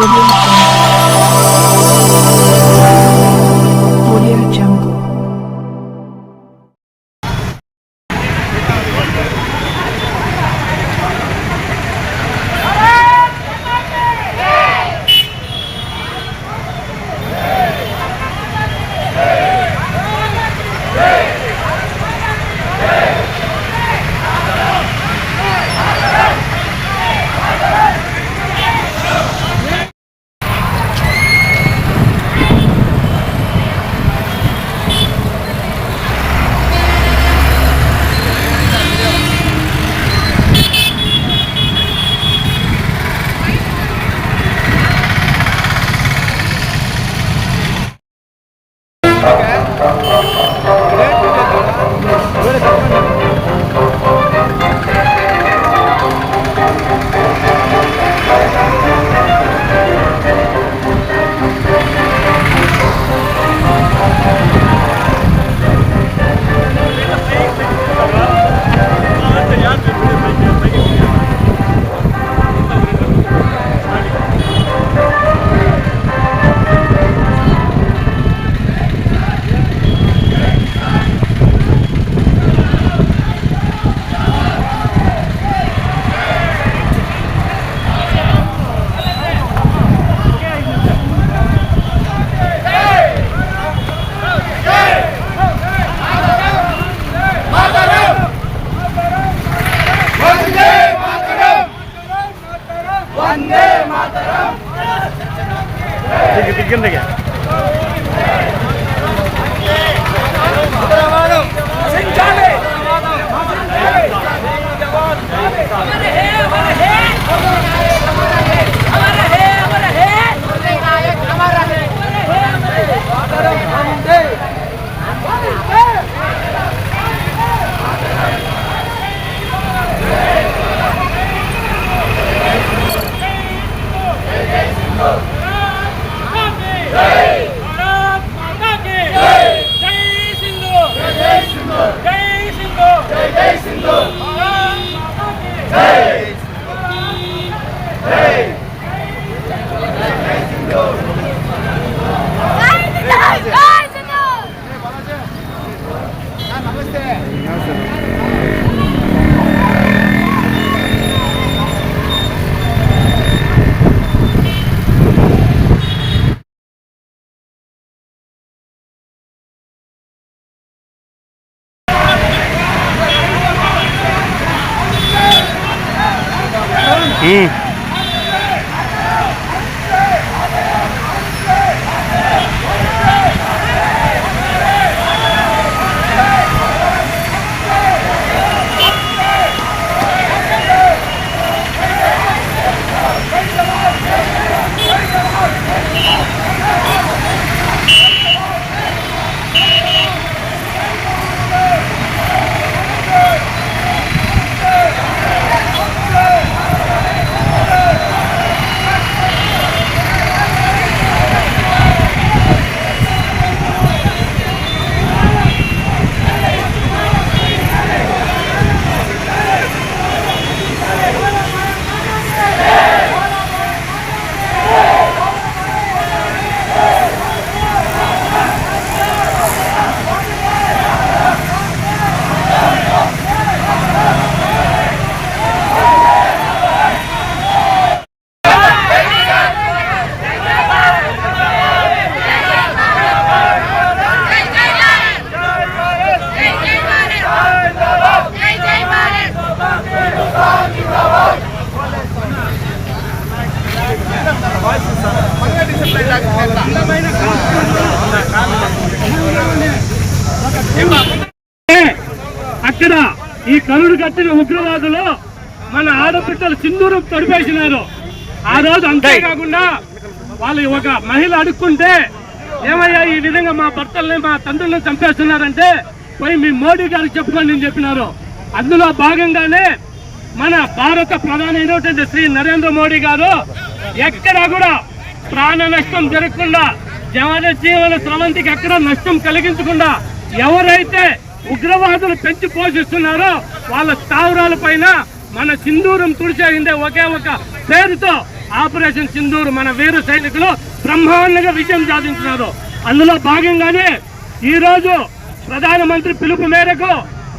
Música అక్కడ ఈ కరుడు కట్టిన ఉగ్రవాదులు మన ఆడపిట్టలు సింధూరం తడిపేసినారు. ఆ రోజు అంతేకాకుండా వాళ్ళు ఒక మహిళ అడుక్కుంటే ఏమయ్యా ఈ విధంగా మా భర్తల్ని మా తండ్రులను చంపేస్తున్నారంటే పోయి మీ మోడీ గారికి చెప్పుకోండి అని చెప్పినారు. అందులో భాగంగానే మన భారత ప్రధాని అయినటువంటి శ్రీ నరేంద్ర మోడీ గారు ఎక్కడా కూడా ప్రాణ నష్టం జరగకుండా జవన జీవన స్రవంతికి ఎక్కడ నష్టం కలిగించకుండా ఎవరైతే ఉగ్రవాదులు పెంచి పోషిస్తున్నారో వాళ్ళ స్థావరాల పైన మన సింధూరం తుడిచేయిందే ఒకే ఒక పేరుతో ఆపరేషన్ సింధూరు మన వీర సైనికులు బ్రహ్మాండంగా విజయం సాధించినారు. అందులో భాగంగానే ఈరోజు ప్రధానమంత్రి పిలుపు మేరకు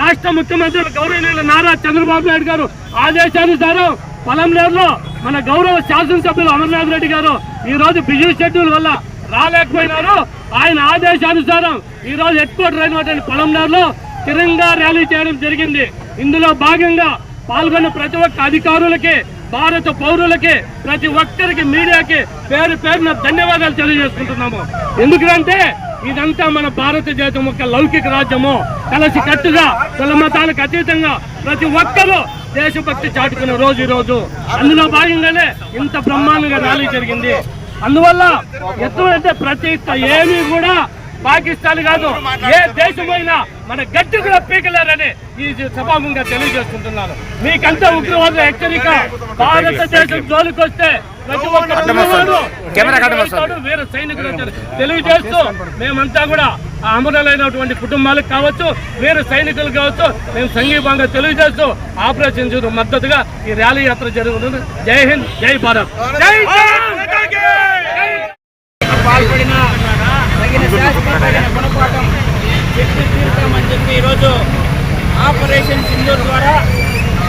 రాష్ట్ర ముఖ్యమంత్రి గౌరవనీయులు నారా చంద్రబాబు నాయుడు గారు ఆదేశానుసారం పొలంనేరులో మన గౌరవ శాసనసభ్యులు అమర్నాథ్ రెడ్డి గారు ఈ రోజు బిజీ షెడ్యూల్ వల్ల రాలేకపోయినారు. ఆయన ఆదేశానుసారం ఈ రోజు హెడ్ క్వార్టర్ అయినటువంటి పొలంనేరులో తిరంగా ర్యాలీ చేయడం జరిగింది. ఇందులో భాగంగా పాల్గొన్న ప్రతి ఒక్క అధికారులకి భారత పౌరులకి ప్రతి ఒక్కరికి మీడియాకి పేరు పేరున ధన్యవాదాలు తెలియజేసుకుంటున్నాము. ఎందుకంటే ఇదంతా మన భారతదేశం యొక్క లౌకిక రాజ్యము. కలిసి కట్టుగా కులమతాలకు అతీతంగా ప్రతి ఒక్కరూ దేశభక్తి చాటుకున్న రోజు ఈ రోజు. అందులో భాగంగానే ఇంత బ్రహ్మాండంగా ర్యాలీ జరిగింది. అందువల్ల ఎటువంటి ప్రతి ఏమీ కూడా పాకిస్తాన్ కాదు ఏ దేశమైనా మన గట్టి కూడా పీకలేరని ఈ సభాముఖంగా తెలియజేసుకుంటున్నాను మీకంతా ఉగ్రవాద హెచ్చరిక. భారతదేశం జోలికి వస్తే ప్రతి ఒక్క ఉగ్రవాడు వెళ్తాడు, వీర సైనికులు. తెలియజేస్తూ మేమంతా కూడా ఆ అమరులైనటువంటి కుటుంబాలకు కావచ్చు వీర సైనికులు కావచ్చు మేము సంఘీభంగా తెలియజేస్తూ ఆపరేషన్ చూడు మద్దతుగా ఈ ర్యాలీ యాత్ర జరుగుతుంది. జై హింద్ జై భారత్! జై పాల్పడిన తగిన శాశ్వతమైన గుణపాఠం చెప్పి తీరుతామని చెప్పి ఈరోజు ఆపరేషన్ సింధూర్ ద్వారా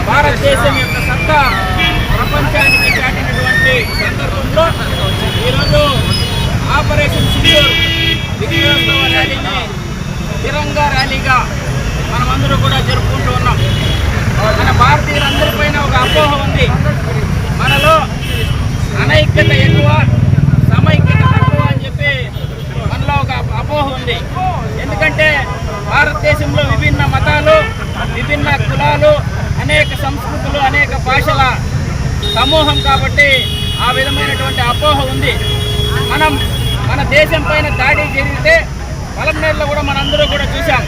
భారతదేశం యొక్క సత్తా ప్రపంచానికి చాటినటువంటి సందర్భంలో ఈరోజు ఆపరేషన్ సింధూర్ విజయోత్సవ ర్యాలీని తిరంగా ర్యాలీగా మనమందరూ కూడా జరుపుకుంటూ ఉన్నాం మన భారతీయులందరిపైన ఒక అపోహ ఉంది మనలో అనైక్యత ఎక్కువ సమైక్యత తక్కువ అని చెప్పి మనలో ఒక అపోహ ఉంది ఎందుకంటే భారతదేశంలో విభిన్న మతాలు విభిన్న కులాలు అనేక సంస్కృతులు అనేక భాషల సమూహం కాబట్టి ఆ విధమైనటువంటి అపోహ ఉంది. మనం మన దేశం పైన దాడి జరిగితే పొలంనేరులో కూడా మనందరూ కూడా చూసాం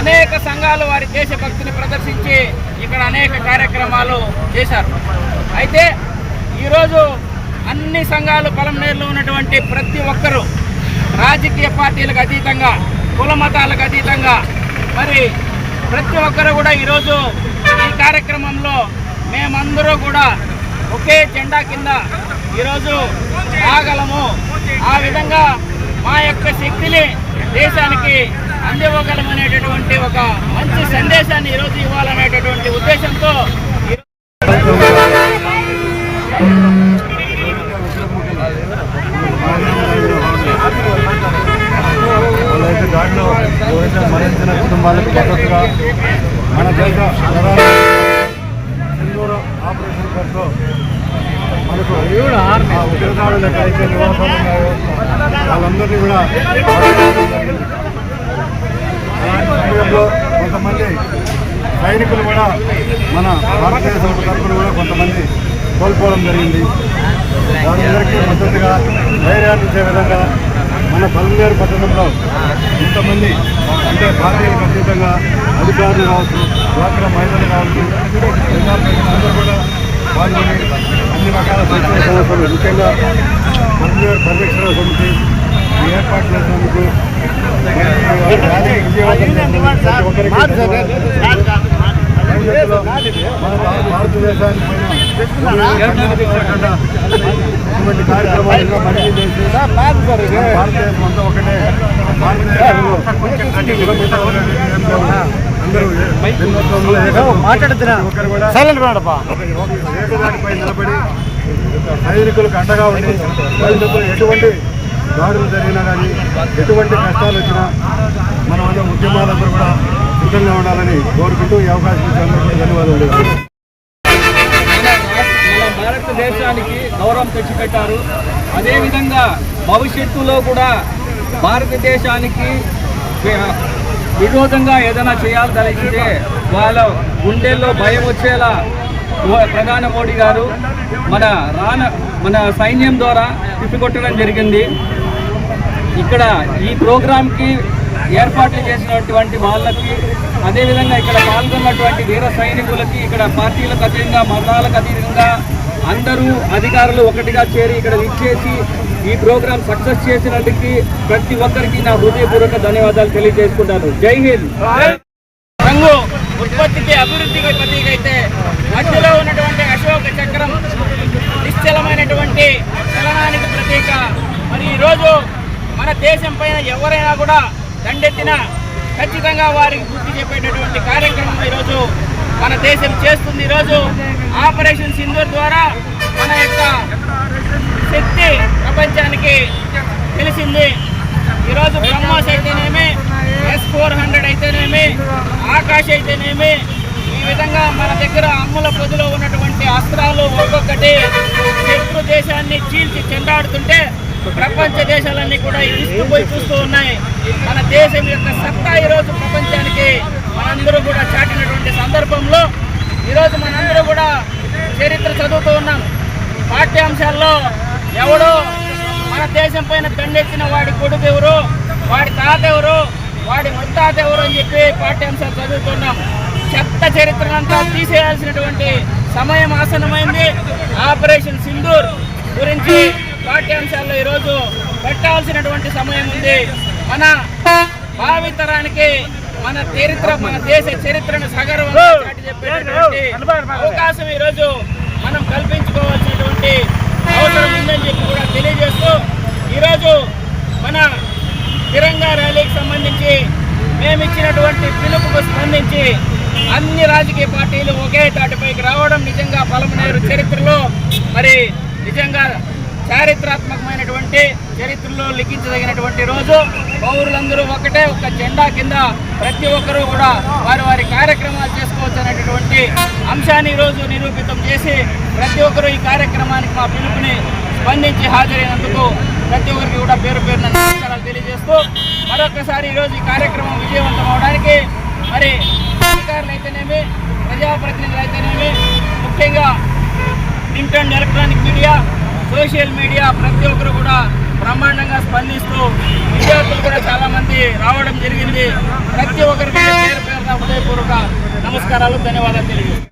అనేక సంఘాలు వారి దేశభక్తిని ప్రదర్శించి ఇక్కడ అనేక కార్యక్రమాలు చేశారు. అయితే ఈరోజు అన్ని సంఘాలు పొలంనేరులో ఉన్నటువంటి ప్రతి ఒక్కరూ రాజకీయ పార్టీలకు అతీతంగా కుల మతాలకు అతీతంగా మరి ప్రతి ఒక్కరు కూడా ఈరోజు ఈ కార్యక్రమంలో మేమందరూ కూడా ఒకే జెండా కింద ఈరోజు రాగలము ఆ విధంగా మా యొక్క శక్తిని దేశానికి అందివ్వగలమనేటటువంటి ఒక మంచి సందేశాన్ని ఈరోజు ఇవ్వాలనేటటువంటి ఉద్దేశంతో దాడిలో ఎవరైతే మరణించిన కుటుంబాలకు మద్దతుగా మన దేశ సింధూర ఆపరేషన్ ఖర్చు మనకు ఆ ఉగ్రదాడులు నివాసాలు ఉన్నాయో వాళ్ళందరినీ కూడా సమయంలో కొంతమంది సైనికులు కూడా మన భారతదేశ తరఫున కూడా కొంతమంది కోల్పోవడం జరిగింది. వారందరికీ మద్దతుగా ధైర్యాన్ని ఇచ్చే విధంగా మన పల్మేరు పట్టణంలో ఇంతమంది అంటే పార్టీలకు అతీతంగా అధికారులు కావచ్చు డ్వాక్రా మహిళలు కావచ్చు ప్రజాప్రతినిధులు కూడా పాల్గొని అన్ని రకాల సంక్షేమ సంస్థలు ముఖ్యంగా పల్మేరు పరిరక్షణ సమితి ఏర్పాటు చేసినందుకు మరియు భవిష్యత్తులో మన భారతదేశానికి పైన ఇటువంటి కార్యక్రమాలు చేసి భారతదేశం అంతా ఒకటే భారతదేశంలో అందరూ మాట్లాడుతున్నా ఏకదాటిపై నిలబడి సైనికులకు అండగా ఉండి సైనికులు ఎటువంటి దాడులు జరిగినా కానీ ఎటువంటి కష్టాలు వచ్చినా మన వల్ల ఉద్యమాలందరూ కూడా సిద్ధంగా ఉండాలని కోరుకుంటూ ఈ అవకాశం ధన్యవాదాలు. భారతదేశానికి గౌరవం తెచ్చిపెట్టారు. అదేవిధంగా భవిష్యత్తులో కూడా భారతదేశానికి విరోధంగా ఏదైనా చేయాలదలిస్తే వాళ్ళ గుండెల్లో భయం వచ్చేలా ప్రధాని మోడీ గారు మన రాన మన సైన్యం ద్వారా తిప్పికొట్టడం జరిగింది. ఇక్కడ ఈ ప్రోగ్రాంకి ఏర్పాట్లు చేసినటువంటి వాళ్ళకి అదేవిధంగా ఇక్కడ పాల్గొన్నటువంటి వీర సైనికులకి ఇక్కడ పార్టీలకు అతీతంగా మతాలకు అతీతంగా అందరూ అధికారులు ఒకటిగా చేరి ఇక్కడ విచ్చేసి ఈ ప్రోగ్రాం సక్సెస్ చేసినందుకు ప్రతి ఒక్కరికి నా హృదయపూర్వక ధన్యవాదాలు తెలియజేసుకుంటాను. జై హింద్. రంగు ఉత్పత్తికి అభివృద్ధికి ప్రతీక అయితే మధ్యలో ఉన్నటువంటి అశోక చక్రం నిశ్చలమైనటువంటి చలనానికి ప్రతీక. మరి ఈరోజు మన దేశం పైన ఎవరైనా కూడా దండెత్తిన ఖచ్చితంగా వారికి గుర్తు చెప్పేటటువంటి కార్యక్రమం ఈరోజు మన దేశం చేస్తుంది. ఈరోజు ఆపరేషన్ సింధూర్ ద్వారా మన యొక్క శక్తి ప్రపంచానికి తెలిసింది. ఈరోజు బ్రహ్మోస్ అయితేనేమి ఎస్ ఫోర్ హండ్రెడ్ అయితేనేమి ఆకాశ్ అయితేనేమి ఈ విధంగా మన దగ్గర అమ్ముల పొదిలో ఉన్నటువంటి అస్త్రాలు ఒక్కొక్కటి శత్రు దేశాన్ని చీల్చి చెండాడుతుంటే ప్రపంచ దేశాలన్నీ కూడా ఇస్తుపోయి చూస్తూ ఉన్నాయి. మన దేశం యొక్క సత్తా ఈరోజు ప్రపంచానికి మనందరూ కూడా చాటినటువంటి సందర్భంలో ఈరోజు మనందరూ కూడా చరిత్ర చదువుతూ ఉన్నాం. పాఠ్యాంశాల్లో ఎవడో మన దేశం పైన దండెత్తిన వాడి కొడుకు ఎవరు వాడి తాత ఎవరు వాడి ముత్తాత ఎవరు అని చెప్పి పాఠ్యాంశాలు చదువుతున్నాం చెత్త చరిత్రనంతా తీసేయాల్సినటువంటి సమయం ఆసనమైంది ఆపరేషన్ సింధూర్ గురించి పాఠ్యాంశాల్లో ఈరోజు పెట్టాల్సినటువంటి సమయం ఉంది. మన భావితరానికి మన చరిత్ర మన దేశ చరిత్రను సగర్వంగా చాటి చెప్పేటటువంటి అవకాశం ఈరోజు మనం కల్పించుకోవాల్సినటువంటి అవసరం ఉందని చెప్పి కూడా తెలియజేస్తూ ఈరోజు మన తిరంగా ర్యాలీకి సంబంధించి మేము ఇచ్చినటువంటి పిలుపుకు స్పందించి అన్ని రాజకీయ పార్టీలు ఒకే తాటిపైకి రావడం నిజంగా పలమనేరు చరిత్రలో మరి నిజంగా చారిత్రాత్మకమైనటువంటి చరిత్రలో లిఖించదగినటువంటి రోజు. పౌరులందరూ ఒకటే ఒక జెండా కింద ప్రతి ఒక్కరూ కూడా వారి వారి కార్యక్రమాలు చేసుకోవచ్చు అనేటటువంటి అంశాన్ని ఈరోజు నిరూపితం చేసి ప్రతి ఒక్కరూ ఈ కార్యక్రమానికి మా పిలుపుని స్పందించి హాజరైనందుకు ప్రతి ఒక్కరికి కూడా పేరు పేరున నమస్కారాలు తెలియజేస్తూ మరొకసారి ఈరోజు ఈ కార్యక్రమం విజయవంతం అవడానికి మరి అధికారులు అయితేనేమి ప్రజాప్రతినిధులు అయితేనేమి ముఖ్యంగా print and electronic media social media ప్రతి ఒక్కరు కూడా బ్రహ్మాండంగా స్పందిస్తూ విద్యార్థులు కూడా చాలా మంది రావడం జరిగింది. ప్రతి ఒక్కరికి పేరు పేరున హృదయపూర్వక నమస్కారాలు ధన్యవాదాలు తెలియజేస్తాను